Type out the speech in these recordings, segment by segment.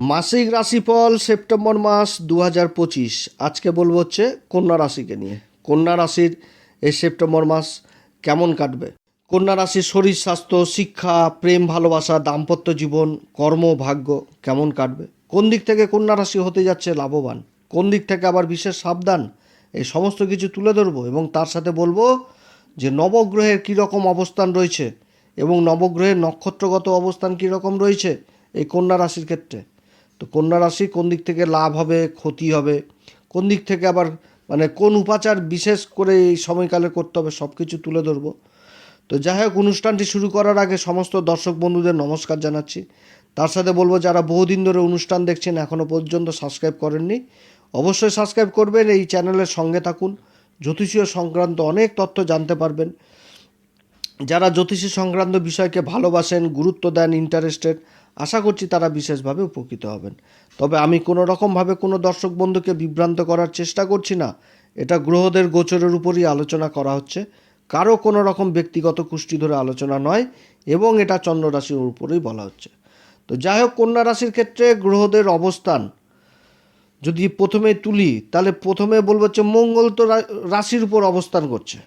মাসিক রাশিফল সেপ্টেম্বর মাস দু হাজার পঁচিশ। আজকে বলব হচ্ছে কন্যা রাশিকে নিয়ে। কন্যা রাশির এই সেপ্টেম্বর মাস কেমন কাটবে? কন্যা রাশির শরীর, স্বাস্থ্য, শিক্ষা, প্রেম, ভালোবাসা, দাম্পত্য জীবন, কর্ম, ভাগ্য কেমন কাটবে? কোন দিক থেকে কন্যা রাশি হতে যাচ্ছে লাভবান? কোন দিক থেকে আবার বিশেষ সাবধান? এই সমস্ত কিছু তুলে ধরবো এবং তার সাথে বলব যে নবগ্রহের কীরকম অবস্থান রয়েছে এবং নবগ্রহের নক্ষত্রগত অবস্থান কীরকম রয়েছে এই কন্যা রাশির ক্ষেত্রে? তো কন্যা রাশি কোন দিক থেকে লাভ হবে, ক্ষতি হবে? কোন দিক থেকে আবার মানে কোন উপাচার বিশেষ করে এই সময়কালে করতে হবে সব কিছু তুলে ধরবো। তো যাই হোক, অনুষ্ঠানটি শুরু করার আগে সমস্ত দর্শক বন্ধুদের নমস্কার জানাচ্ছি। তার সাথে বলব, যারা বহুদিন ধরে অনুষ্ঠান দেখছেন এখনও পর্যন্ত সাবস্ক্রাইব করেননি, অবশ্যই সাবস্ক্রাইব করবেন। এই চ্যানেলের সঙ্গে থাকুন। জ্যোতিষীয় সংক্রান্ত অনেক তথ্য জানতে পারবেন। যারা জ্যোতিষী সংক্রান্ত বিষয়কে ভালোবাসেন, গুরুত্ব দেন ইন্টারেস্টেড আশা করছি তারা বিশেষভাবে উপকৃত হবেন। তবে আমি কোনো রকমভাবে কোনো দর্শক বন্ধুকে বিভ্রান্ত করার চেষ্টা করছি না। এটা গ্রহদের গোচরের উপরই আলোচনা করা হচ্ছে। কারও কোনো রকম ব্যক্তিগত কুষ্টি ধরে আলোচনা নয় এবং এটা চন্দ্র রাশির উপরেই বলা হচ্ছে। তো যাই হোক, কন্যা রাশির ক্ষেত্রে গ্রহদের অবস্থান যদি প্রথমে তুলি, তাহলে প্রথমে বলব হচ্ছে মঙ্গল তো রাশির উপর অবস্থান করছে।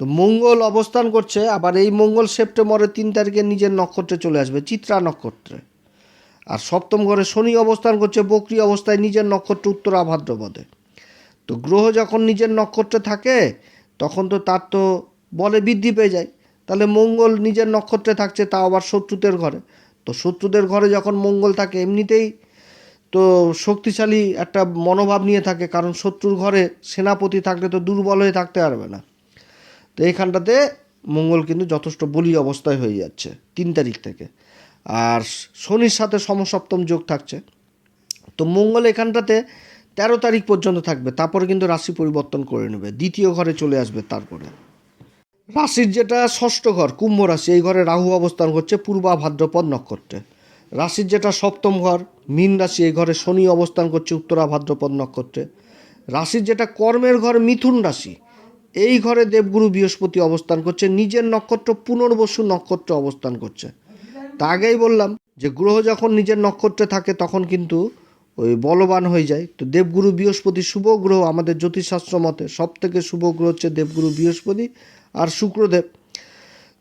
তো মঙ্গল অবস্থান করছে, আবার এই মঙ্গল সেপ্টেম্বরের তিন তারিখে নিজের নক্ষত্রে চলে আসবে, চিত্রা নক্ষত্রে। আর সপ্তম ঘরে শনি অবস্থান করছে, বকরি অবস্থায় নিজের নক্ষত্র উত্তরা ভাদ্রপদে। তো গ্রহ যখন নিজের নক্ষত্রে থাকে, তখন তো তার তো বলে বৃদ্ধি পেয়ে যায়। তাহলে মঙ্গল নিজের নক্ষত্রে থাকছে তা আবার শত্রুদের ঘরে। তো শত্রুদের ঘরে যখন মঙ্গল থাকে, এমনিতেই তো শক্তিশালী একটা মনোভাব নিয়ে থাকে, কারণ শত্রুর ঘরে সেনাপতি থাকলে তো দুর্বল হয়ে থাকতে পারবে না। তো এইখানটাতে মঙ্গল কিন্তু যথেষ্ট বলি অবস্থায় হয়ে যাচ্ছে, তিন তারিখ থেকে। আর শনির সাথে সমসপ্তম যোগ থাকছে। তো মঙ্গল এখানটাতে তেরো তারিখ পর্যন্ত থাকবে, তারপরে কিন্তু রাশি পরিবর্তন করে নেবে, দ্বিতীয় ঘরে চলে আসবে তারপরে। রাশির যেটা ষষ্ঠ ঘর, কুম্ভ রাশি, এই ঘরে রাহু অবস্থান করছে পূর্বা ভাদ্রপদ নক্ষত্রে। রাশির যেটা সপ্তম ঘর, মীন রাশি, এই ঘরে শনি অবস্থান করছে উত্তরা ভাদ্রপদ নক্ষত্রে। রাশির যেটা কর্মের ঘর, মিথুন রাশি এই ঘরে দেবগুরু বৃহস্পতি অবস্থান করছে, নিজের নক্ষত্র পুনর্বসু নক্ষত্র অবস্থান করছে। তা আগেই বললাম যে, গ্রহ যখন নিজের নক্ষত্রে থাকে তখন কিন্তু ওই বলবান হয়ে যায়। তো দেবগুরু বৃহস্পতি শুভ গ্রহ আমাদের জ্যোতিষশাস্ত্র মতে সব থেকে শুভ গ্রহ হচ্ছে দেবগুরু বৃহস্পতি আর শুক্রদেব।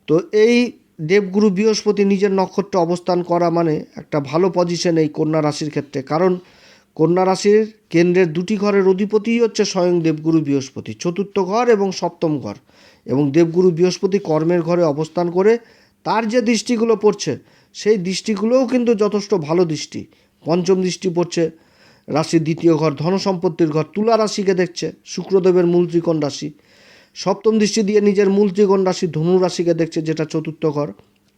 তো এই দেবগুরু বৃহস্পতি নিজের নক্ষত্রে অবস্থান করা মানে একটা ভালো পজিশন এই কন্যা রাশির ক্ষেত্রে। কারণ কন্যা রাশির কেন্দ্রের দুটি ঘরের অধিপতিই হচ্ছে স্বয়ং দেবগুরু বৃহস্পতি, চতুর্থ ঘর এবং সপ্তম ঘর। এবং দেবগুরু বৃহস্পতি কর্মের ঘরে অবস্থান করে তার যে দৃষ্টিগুলো পড়ছে, সেই দৃষ্টিগুলোও কিন্তু যথেষ্ট ভালো দৃষ্টি। পঞ্চম দৃষ্টি পড়ছে রাশির দ্বিতীয় ঘর ধনসম্পত্তির ঘর, তুলা রাশিকে দেখছে, শুক্রদেবের মূল ত্রিকোণ রাশি। সপ্তম দৃষ্টি দিয়ে নিজের মূল ত্রিকোণ রাশি ধনু রাশিকে দেখছে, যেটা চতুর্থ ঘর।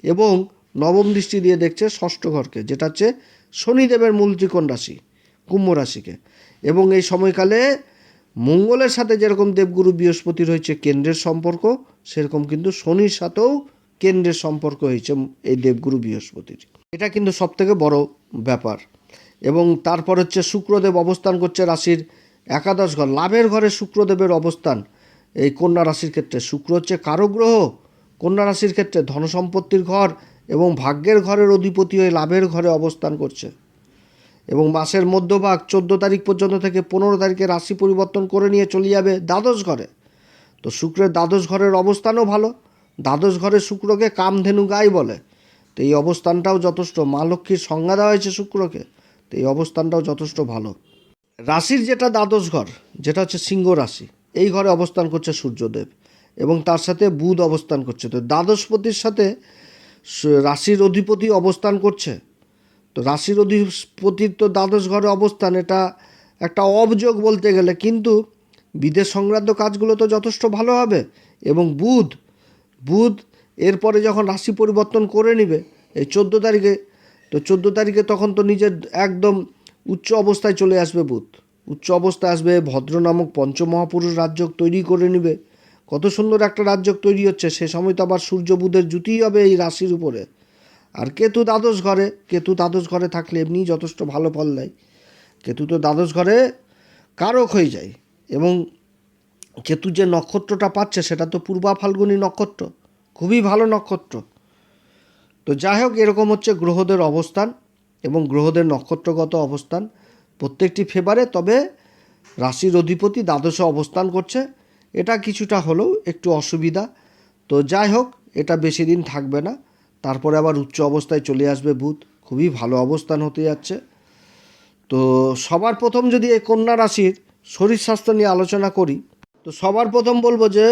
এবং নবম দৃষ্টি দিয়ে দেখছে ষষ্ঠ ঘরকে, যেটা হচ্ছে শনিদেবের মূল ত্রিকোণ রাশি। কুম্ভ রাশিকে। এবং এই সময়কালে মঙ্গলের সাথে যেরকম দেবগুরু বৃহস্পতি রয়েছে, কেন্দ্রের সম্পর্ক, সেরকম কিন্তু শনির সাথেও কেন্দ্রের সম্পর্ক হয়েছে এই দেবগুরু বৃহস্পতির। এটা কিন্তু সবথেকে বড় ব্যাপার। এবং তারপর হচ্ছে শুক্রদেব অবস্থান করছে রাশির একাদশ ঘর। লাভের ঘরে শুক্রদেবের অবস্থান এই কন্যা রাশির ক্ষেত্রে। শুক্র হচ্ছে কারও গ্রহ, কন্যা রাশির ক্ষেত্রে ধনসম্পত্তির ঘর এবং ভাগ্যের ঘরের অধিপতি হয়ে লাভের ঘরে অবস্থান করছে। এবং মাসের মধ্যভাগ চোদ্দ তারিখ পর্যন্ত থেকে পনেরো তারিখে রাশি পরিবর্তন করে নিয়ে চলে যাবে দ্বাদশ ঘরে। তো শুক্রের দ্বাদশ ঘরের অবস্থানও ভালো। দ্বাদশ ঘরে শুক্রকে কামধেনু গাই বলে। তো এই অবস্থানটাও যথেষ্ট। মা লক্ষ্মীর সংজ্ঞা দেওয়া হয়েছে শুক্রকে। তো এই অবস্থানটাও যথেষ্ট ভালো। রাশির যেটা দ্বাদশ ঘর, যেটা হচ্ছে সিংহ রাশি, এই ঘরে অবস্থান করছে সূর্যদেব এবং তার সাথে বুধ অবস্থান করছে। তো দ্বাদশপতির সাথে রাশির অধিপতি অবস্থান করছে। তো রাশির অধিপতির তো দ্বাদশ ঘরে অবস্থান, এটা একটা অবযোগ বলতে গেলে। কিন্তু বিদেশ সংক্রান্ত কাজগুলো তো যথেষ্ট ভালো হবে এবং বুধ বুধ এরপরে যখন রাশি পরিবর্তন করে নিবে, এই চোদ্দ তারিখে, তো চোদ্দ তারিখে তখন তো নিজের একদম উচ্চ অবস্থায় চলে আসবে বুধ। উচ্চ অবস্থায় আসবে, ভদ্র নামক পঞ্চমহাপুরুষ রাজ্য তৈরি করে নিবে। কত সুন্দর একটা রাজ্য তৈরি হচ্ছে, সে সময় তো আবার সূর্য বুধের জুতিই হবে এই রাশির উপরে। আর কেতু দ্বাদশ ঘরে, কেতু দ্বাদশ ঘরে থাকলে এমনিই যথেষ্ট ভালো ফল দেয়। কেতু তো দ্বাদশ ঘরে কারক হয়ে যায় এবং কেতু যে নক্ষত্রটা পাচ্ছে সেটা তো পূর্বা ফাল্গুনী নক্ষত্র, খুবই ভালো নক্ষত্র। তো যাই হোক, এরকম হচ্ছে গ্রহদের অবস্থান এবং গ্রহদের নক্ষত্রগত অবস্থান প্রত্যেকটি ফেভারে তবে রাশির অধিপতি দ্বাদশে অবস্থান করছে। এটা কিছুটা হলেও একটু অসুবিধা। তো যাই হোক, এটা বেশি দিন থাকবে না। তারপরে আবার উচ্চ অবস্থায় চলে আসবে বুধ। খুবই ভালো অবস্থান হতে যাচ্ছে। তো সবার প্রথম যদি এই কন্যা রাশির শরীর স্বাস্থ্য নিয়ে আলোচনা করি, তো সবার প্রথম বলব যে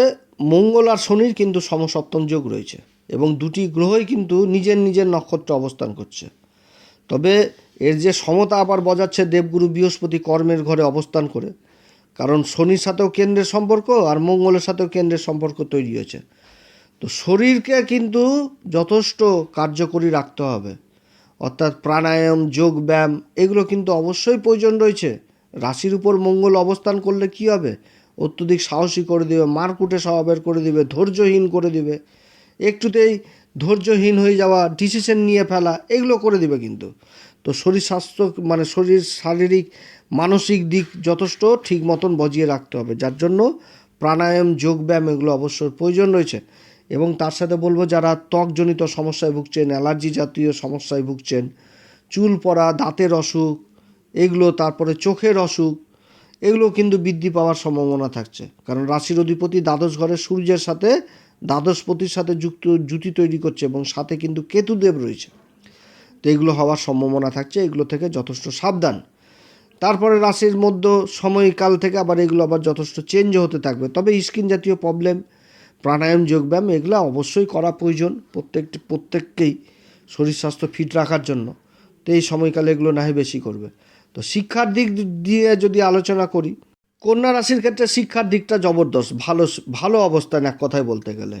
মঙ্গল আর শনির কিন্তু সমসপ্তম যোগ রয়েছে এবং দুটি গ্রহই কিন্তু নিজের নিজের নক্ষত্রে অবস্থান করছে। তবে এর যে সমতা আবার বজাচ্ছে দেবগুরু বৃহস্পতি কর্মের ঘরে অবস্থান করে, কারণ শনির সাথেও কেন্দ্রের সম্পর্ক আর মঙ্গলের সাথেও কেন্দ্রের সম্পর্ক তৈরি হয়েছে। তো শরীরকে কিন্তু যথেষ্ট কার্যকরী রাখতে হবে। অর্থাৎ প্রাণায়াম, যোগ ব্যায়াম, এগুলো কিন্তু অবশ্যই প্রয়োজন রয়েছে। রাশির উপর মঙ্গল অবস্থান করলে কি হবে? অত্যধিক সাহসী করে দিবে, মারকুটে স্বভাবের করে দিবে, ধৈর্যহীন করে দিবে। একটুতেই ধৈর্যহীন হয়ে যাওয়া ডিসিশন নিয়ে ফেলা, এগুলো করে দিবে কিন্তু। তো শরীর স্বাস্থ্য মানে শরীর শারীরিক, মানসিক দিক যথেষ্ট ঠিক মতন বজিয়ে রাখতে হবে। যার জন্য প্রাণায়াম যোগব্যায়াম এগুলো অবশ্যই প্রয়োজন রয়েছে। এবং তার সাথে বলব যারা ত্বকজনিত সমস্যায় ভুগছেন, অ্যালার্জি জাতীয় সমস্যায় ভুগছেন, চুল পড়া, দাঁতের অসুখ, এগুলো, তারপরে চোখের অসুখ, এগুলো কিন্তু বৃদ্ধি পাওয়ার সম্ভাবনা থাকছে। কারণ রাশির অধিপতি দ্বাদশ ঘরে সূর্যের সাথে দ্বাদশপতির সাথে যুক্ত, জুতি তৈরি করছে এবং সাথে কিন্তু কেতুদেব রয়েছে। তো এগুলো হওয়ার সম্ভাবনা থাকছে, এগুলো থেকে যথেষ্ট সাবধান। তারপরে রাশির মধ্যে সময়কাল থেকে আবার এগুলো আবার যথেষ্ট চেঞ্জ হতে থাকবে। তবে স্কিন জাতীয় প্রবলেম প্রাণায়াম, যোগব্যায়াম, এগুলো অবশ্যই করা প্রয়োজন প্রত্যেকটি প্রত্যেককেই শরীর স্বাস্থ্য ফিট রাখার জন্য। তো এই সময়কালে এগুলো না হয় বেশি করবে। তো শিক্ষার দিক দিয়ে যদি আলোচনা করি, কন্যা রাশির ক্ষেত্রে শিক্ষার দিকটা জবরদস্ত, ভালো ভালো অবস্থান এক কথায় বলতে গেলে।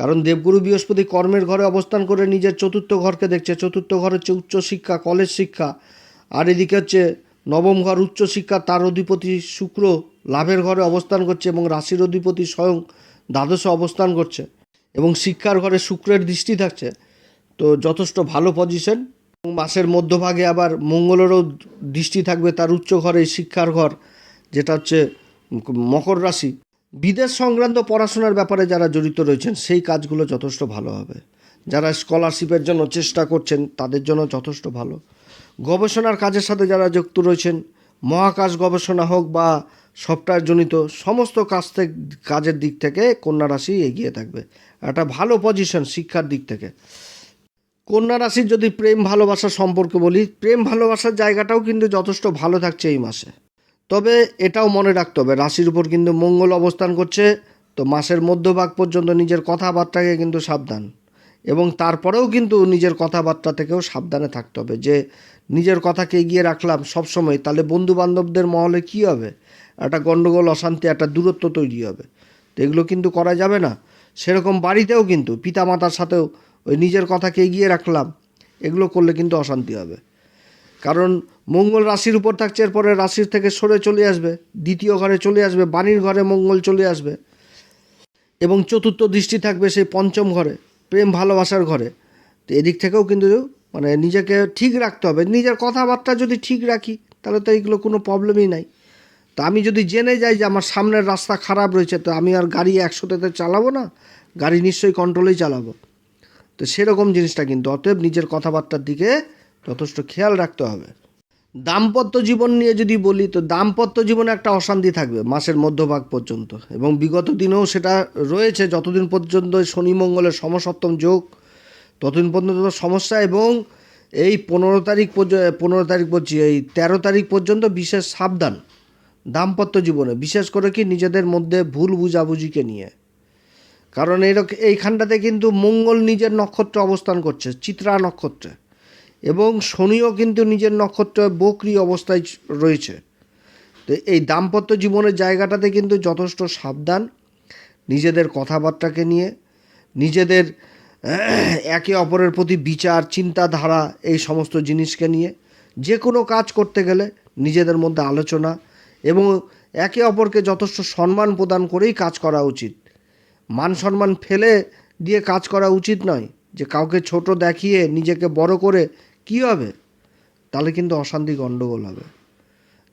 কারণ দেবগুরু বৃহস্পতি কর্মের ঘরে অবস্থান করে নিজের চতুর্থ ঘরকে দেখছে। চতুর্থ ঘর হচ্ছে উচ্চ শিক্ষা, কলেজ শিক্ষা। আর এদিকে হচ্ছে নবম ঘর উচ্চ শিক্ষা, তার অধিপতি শুক্র লাভের ঘরে অবস্থান করছে এবং রাশির অধিপতি স্বয়ং দ্বাদশে অবস্থান করছে এবং শিক্ষার ঘরে শুক্রের দৃষ্টি থাকছে। তো যথেষ্ট ভালো পজিশন মাসের মধ্যভাগে আবার মঙ্গলেরও দৃষ্টি থাকবে তার উচ্চ ঘরে শিক্ষার ঘর, যেটা হচ্ছে মকর রাশি। বিদেশ সংক্রান্ত পড়াশোনার ব্যাপারে যারা জড়িত রয়েছেন, সেই কাজগুলো যথেষ্ট ভালো হবে। যারা স্কলারশিপের জন্য চেষ্টা করছেন, তাদের জন্য যথেষ্ট ভালো। গবেষণার কাজের সাথে যারা যুক্ত রয়েছেন, মহাকাশ গবেষণা হোক বা সফটওয়্যার জনিত সমস্ত কাজ থেকে, কাজের দিক থেকে কন্যা রাশি এগিয়ে থাকবে। একটা ভালো পজিশন শিক্ষার দিক থেকে। কন্যা রাশির যদি প্রেম ভালোবাসার সম্পর্কে বলি, প্রেম ভালোবাসার জায়গাটাও কিন্তু যথেষ্ট ভালো থাকছে এই মাসে। তবে এটাও মনে রাখতে হবে, রাশির উপর কিন্তু মঙ্গল অবস্থান করছে, তো মাসের মধ্যভাগ পর্যন্ত নিজের কথাবার্তাকে কিন্তু সাবধান। এবং তারপরেও কিন্তু নিজের কথাবার্তা থেকেও সাবধানে থাকতে হবে যে, নিজের কথাকে এগিয়ে রাখলাম সবসময়, তাহলে বন্ধু বান্ধবদের মহলে কী হবে? একটা গণ্ডগোল অশান্তি, একটা দূরত্ব তৈরি হবে। তো এগুলো কিন্তু করা যাবে না। সেরকম বাড়িতেও কিন্তু পিতামাতার সাথেও ওই নিজের কথাকে এগিয়ে রাখলাম। এগুলো করলে কিন্তু অশান্তি হবে। কারণ মঙ্গল রাশির উপর থাকছে, এরপরে রাশির থেকে সরে চলে আসবে, দ্বিতীয় ঘরে চলে আসবে, বাণীর ঘরে মঙ্গল চলে আসবে। এবং চতুর্থ দৃষ্টি থাকবে সেই পঞ্চম ঘরে, প্রেম, ভালোবাসার ঘরে। তো এদিক থেকেও কিন্তু মানে নিজেকে ঠিক রাখতে হবে। নিজের কথাবার্তা যদি ঠিক রাখি, তাহলে তো এইগুলো কোনো প্রবলেমই নাই। তো আমি যদি জেনে যাই যে আমার সামনের রাস্তা খারাপ রয়েছে, তো আমি আর গাড়ি একশোতে চালাবো না, গাড়ি নিশ্চয়ই কন্ট্রোলেই চালাবো। তো সেরকম জিনিসটা কিন্তু, অতএব নিজের কথাবার্তার দিকে যথেষ্ট খেয়াল রাখতে হবে। দাম্পত্য জীবন নিয়ে যদি বলি, তো দাম্পত্য জীবনে একটা অশান্তি থাকবে মাসের মধ্যভাগ পর্যন্ত। এবং বিগত দিনেও সেটা রয়েছে, যতদিন পর্যন্ত শনি মঙ্গলের সমসপ্তম যোগ, ততদিন পর্যন্ত সমস্যা এবং এই পনেরো তারিখ পর্যন্ত পনেরো তারিখ বলছি এই তেরো তারিখ পর্যন্ত বিশেষ সাবধান। দাম্পত্য জীবনে, বিশেষ করে কি নিজেদের মধ্যে ভুল বুঝাবুঝিকে নিয়ে। কারণ এরকম এইখানটাতে কিন্তু মঙ্গল নিজের নক্ষত্রে অবস্থান করছে, চিত্রা নক্ষত্রে। এবং শনিও কিন্তু নিজের নক্ষত্রে বকরি অবস্থায় রয়েছে। তো এই দাম্পত্য জীবনের জায়গাটাতে কিন্তু যথেষ্ট সাবধান নিজেদের কথাবার্তাকে নিয়ে, নিজেদের একে অপরের প্রতি বিচার, চিন্তাধারা, এই সমস্ত জিনিসকে নিয়ে। যে কোনো কাজ করতে গেলে নিজেদের মধ্যে আলোচনা এবং একে অপরকে যথেষ্ট সম্মান প্রদান করেই কাজ করা উচিত। মান সম্মান ফেলে দিয়ে কাজ করা উচিত নয় যে কাউকে ছোট দেখিয়ে নিজেকে বড় করে কী হবে? তাহলে কিন্তু অশান্তি গণ্ডগোল হবে।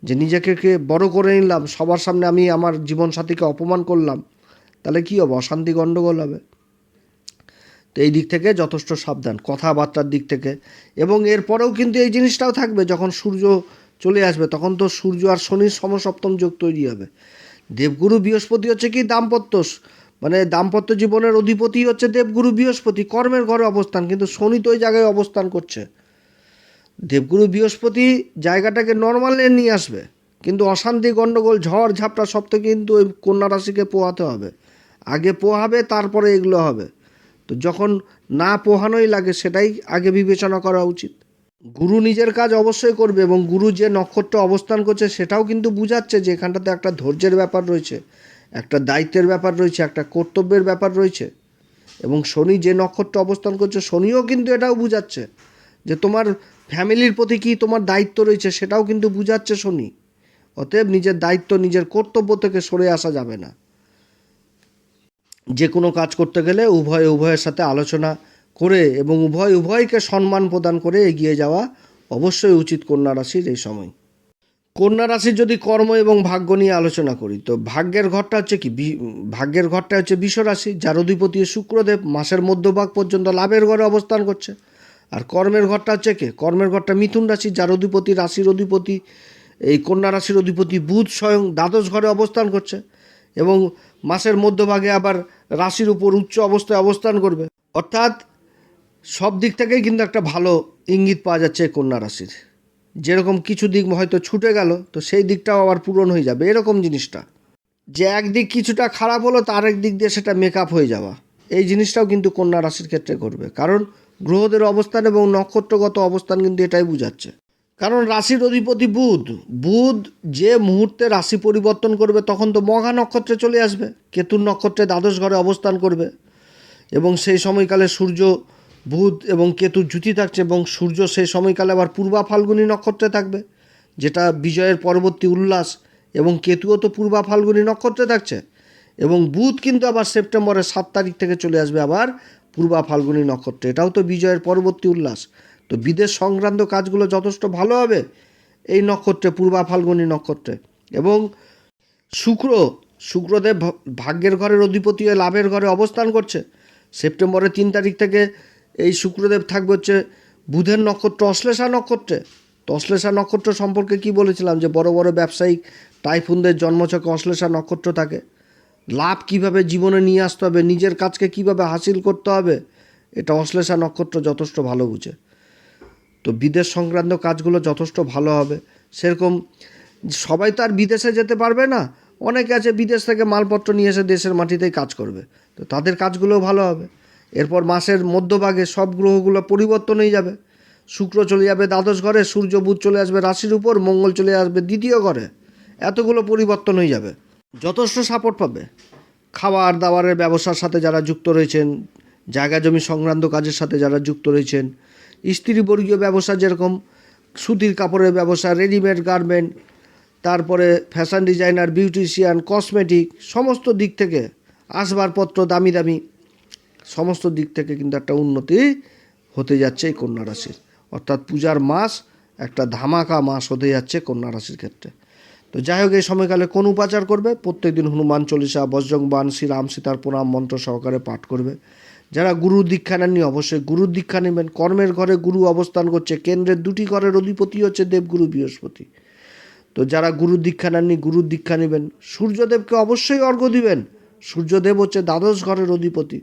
যে নিজেকে কে বড় করে নিলাম, সবার সামনে আমি আমার জীবনসাথীকে অপমান করলাম, তাহলে কী হবে? অশান্তি গণ্ডগোল হবে। তো এই দিক থেকে যথেষ্ট সাবধান, কথাবার্তার দিক থেকে। এবং এরপরেও কিন্তু এই জিনিসটাও থাকবে, যখন সূর্য চলে আসবে, তখন তো সূর্য আর শনির সমসপ্তম যোগ তৈরি হবে। দেবগুরু বৃহস্পতি হচ্ছে কি? দাম্পত্য মানে দাম্পত্য জীবনের অধিপতি হচ্ছে দেবগুরু বৃহস্পতি, কর্মের ঘরে অবস্থান, কিন্তু শনি তো ওই জায়গায় অবস্থান করছে। দেবগুরু বৃহস্পতি জায়গাটাকে নর্মালে নিয়ে আসবে, কিন্তু অশান্তি গণ্ডগোল ঝড়, ঝাপটা সব থেকে কিন্তু ওই কন্যা রাশিকে পোহাতে হবে। আগে পোহাবে, তারপরে এগুলো হবে। তো যখন না পোহানোই লাগে, সেটাই আগে বিবেচনা করা উচিত। গুরু নিজের কাজ অবশ্যই করবে এবং গুরু যে নক্ষত্র অবস্থান করছে সেটাও কিন্তু বুঝাচ্ছে যে এখানটাতে একটা ধৈর্যের ব্যাপার রয়েছে, একটা দায়িত্বের ব্যাপার রয়েছে, একটা কর্তব্যের ব্যাপার রয়েছে। এবং শনি যে নক্ষত্র অবস্থান করছে শনিও কিন্তু এটাও বুঝাচ্ছে যে তোমার ফ্যামিলির প্রতি কী তোমার দায়িত্ব রয়েছে সেটাও কিন্তু বুঝাচ্ছে শনি। অতএব নিজের দায়িত্ব, নিজের কর্তব্য থেকে সরে আসা যাবে না। যে কোনো কাজ করতে গেলে উভয়, উভয়ের সাথে আলোচনা করে এবং উভয় উভয়কে সম্মান প্রদান করে এগিয়ে যাওয়া অবশ্যই উচিত কন্যা রাশির এই সময়। কন্যা রাশির যদি কর্ম এবং ভাগ্য নিয়ে আলোচনা করি, তো ভাগ্যের ঘরটা হচ্ছে কি? ভাগ্যের ঘরটা হচ্ছে বিশ্ব রাশি, যার অধিপতি শুক্রদেব মাসের মধ্যভাগ পর্যন্ত লাভের ঘরে অবস্থান করছে। আর কর্মের ঘরটা হচ্ছে কে? কর্মের ঘরটা মিথুন রাশি, যার অধিপতি রাশির অধিপতি, এই কন্যা রাশির অধিপতি বুধ স্বয়ং দ্বাদশ ঘরে অবস্থান করছে এবং মাসের মধ্যভাগে আবার রাশির উপর উচ্চ অবস্থায় অবস্থান করবে। অর্থাৎ সব দিক থেকেই কিন্তু একটা ভালো ইঙ্গিত পাওয়া যাচ্ছে কন্যা রাশির। যেরকম কিছু দিক হয়তো ছুটে গেল, তো সেই দিকটাও আবার পূরণ হয়ে যাবে, এরকম জিনিসটা। যে একদিক কিছুটা খারাপ হলো, তার এক দিক দিয়ে সেটা মেকআপ হয়ে যাওয়া। এই জিনিসটাও কিন্তু কন্যা রাশির ক্ষেত্রে করবে কারণ গ্রহদের অবস্থান এবং নক্ষত্রগত অবস্থান কিন্তু এটাই বুঝাচ্ছে। কারণ রাশির অধিপতি বুধ। বুধ যে মুহূর্তে রাশি পরিবর্তন করবে, তখন তো মঘা নক্ষত্রে চলে আসবে, কেতুর নক্ষত্রে দ্বাদশ ঘরে অবস্থান করবে এবং সেই সময়কালে সূর্য বুধ এবং কেতুর জুতি থাকছে এবং সূর্য সেই সময়কালে আবার পূর্বা ফাল্গুনী নক্ষত্রে থাকবে, যেটা বিজয়ের পরবর্তী উল্লাস এবং কেতুও তো পূর্বা ফাল্গুনী নক্ষত্রে থাকছে এবং বুধ কিন্তু আবার সেপ্টেম্বরের সাত তারিখ থেকে চলে আসবে আবার পূর্বা ফাল্গুনী নক্ষত্রে। এটাও তো বিজয়ের পরবর্তী উল্লাস। তো বিদেশ সংক্রান্ত কাজগুলো যথেষ্ট ভালো হবে এই নক্ষত্রে, পূর্বা ফাল্গুনী নক্ষত্রে। এবং শুক্র, শুক্রদেব ভাগ্যের ঘরের অধিপতি হয়ে লাভের ঘরে অবস্থান করছে। সেপ্টেম্বরের তিন তারিখ থেকে এই শুক্রদেব থাকবে হচ্ছে বুধের নক্ষত্র, অশ্লেষা নক্ষত্রে। তো অশ্লেষা নক্ষত্র সম্পর্কে কি বলেছিলাম? যে বড় বড় ব্যবসায়িক টাইফুনদের জন্মছকে অশ্লেষা নক্ষত্র থাকে। লাভ কীভাবে জীবনে নিয়ে আসতে হবে? নিজের কাজকে কীভাবে হাসিল করতে হবে? এটা অশ্লেষা নক্ষত্র যথেষ্ট ভালো বুঝে। তো বিদেশ সংক্রান্ত কাজগুলো যথেষ্ট ভালো হবে। সেরকম সবাই তো আর বিদেশে যেতে পারবে না। অনেকে আছে বিদেশ থেকে মালপত্র নিয়ে এসে দেশের মাটিতেই কাজ করবে। তো তাদের কাজগুলোও ভালো হবে। এরপর মাসের মধ্যভাগে সব গ্রহগুলো পরিবর্তন হয়ে যাবে। শুক্র চলে যাবে দ্বাদশ ঘরে, সূর্য, বুধ চলে আসবে রাশির উপর, মঙ্গল চলে আসবে দ্বিতীয় ঘরে। এতগুলো পরিবর্তন হয়ে যাবে। যথেষ্ট সাপোর্ট পাবে। খাবার দাবারের ব্যবসার সাথে যারা যুক্ত রয়েছেন, জায়গা জমি সংক্রান্ত কাজের সাথে যারা যুক্ত রয়েছেন স্ত্রীবর্গীয় ব্যবসা যেরকম, সুতির কাপড়ের ব্যবসা রেডিমেড গার্মেন্ট তারপরে ফ্যাশন ডিজাইনার বিউটিশিয়ান কসমেটিক সমস্ত দিক থেকে আসবাবপত্র দামি দামি সমস্ত দিক থেকে কিন্তু একটা উন্নতি হতে যাচ্ছে এই কন্যা রাশির। অর্থাৎ পূজার মাস একটা ধামাকা মাস হতে যাচ্ছে কন্যা রাশির ক্ষেত্রে। তো যাই হোক, এই সময়কালে কোন উপাচার করবে? প্রত্যেকদিন হনুমান চল্লিশা বজ্রংবান শ্রীরাম সীতার প্রণাম মন্ত্র সহকারে পাঠ করবে। যারা গুরুর দীক্ষা নেননি, অবশ্যই গুরুর দীক্ষা নেবেন। কর্মের ঘরে গুরু অবস্থান করছে, কেন্দ্রের দুটি ঘরের অধিপতি হচ্ছে দেবগুরু বৃহস্পতি। তো যারা গুরুর দীক্ষা নেননি, গুরুর দীক্ষা নেবেন। সূর্যদেবকে অবশ্যই অর্ঘ্য দিবেন। সূর্যদেব হচ্ছে দ্বাদশ ঘরের অধিপতি।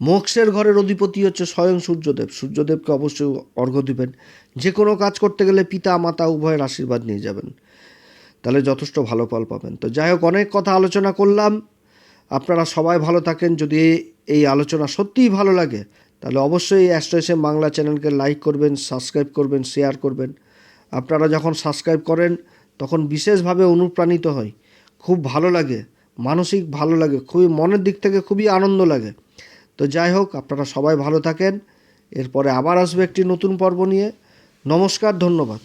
মোক্ষের ঘরের অধিপতি হচ্ছে স্বয়ং সূর্যদেব। সূর্যদেবকে অবশ্যই অর্ঘ্য দিবেন। যে কোনো কাজ করতে গেলে পিতা, মাতা উভয়ের আশীর্বাদ নিয়ে যাবেন। তাহলে যথেষ্ট ভালো ফল পাবেন। তো যাই হোক, অনেক কথা আলোচনা করলাম। আপনারা সবাই ভালো থাকেন। যদি এই আলোচনা সত্যিই ভালো লাগে, তাহলে অবশ্যই এই অ্যাস্ট্রো বাংলা চ্যানেলকে লাইক করবেন, সাবস্ক্রাইব করবেন, শেয়ার করবেন। আপনারা যখন সাবস্ক্রাইব করেন, তখন বিশেষভাবে অনুপ্রাণিত হই খুব ভালো লাগে, মানসিক ভালো লাগে, খুবই মনের দিক থেকে খুবই আনন্দ লাগে। তো যাই হোক, আপনারা সবাই ভালো থাকেন। এরপরে আবার আসবে একটি নতুন পর্ব নিয়ে। নমস্কার, ধন্যবাদ।